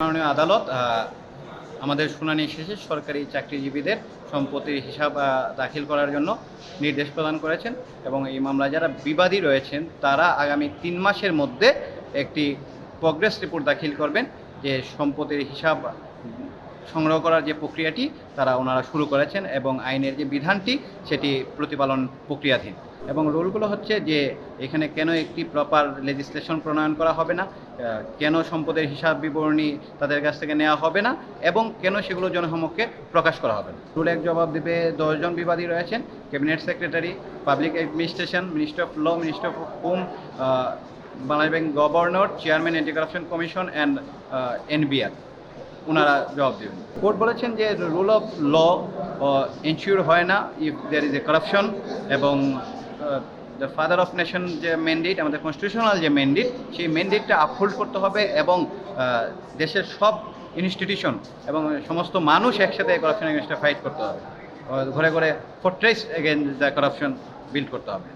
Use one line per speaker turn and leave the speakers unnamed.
মাননীয় আদালত আমাদের শুনানি শেষে সরকারি চাকরিজীবীদের সম্পত্তির হিসাব দাখিল করার জন্য নির্দেশ প্রদান করেছেন এবং এই মামলায় যারা বিবাদী রয়েছেন, তারা আগামী তিন মাসের মধ্যে একটি প্রগ্রেস রিপোর্ট দাখিল করবেন যে সম্পত্তির হিসাব সংগ্রহ করার যে প্রক্রিয়াটি তারা ওনারা শুরু করেছেন এবং আইনের যে বিধানটি সেটি প্রতিপালন প্রক্রিয়াধীন। এবং রুলগুলো হচ্ছে যে এখানে কেন একটি প্রপার লেজিসলেশন প্রণয়ন করা হবে না কেন সম্পদের হিসাব বিবরণী তাদের কাছ থেকে নেওয়া হবে না, এবং কেন সেগুলো জনসমক্ষে প্রকাশ করা হবে না। রুল এক জবাব দেবে দশজন বিবাদী রয়েছেন, cabinet secretary, public administration, minister of law, minister of home Bangladesh bank governor, chairman anti commission, and NBR. ওনারা জবাব দেবেন। কোর্ট বলেছেন যে রুল অফ ল এনশিওর হয় না if there is a corruption এবং দ্য ফাদার অফ নেশন যে mandate আমাদের কনস্টিটিউশনাল যে ম্যান্ডেট সেই ম্যান্ডেটটা আপহোল্ড করতে হবে এবং দেশের সব ইনস্টিটিউশন এবং সমস্ত মানুষ একসাথে কারাপশন এগেনস্টে ফাইট করতে হবে। ঘরে ঘরে fortress against the corruption build করতে হবে।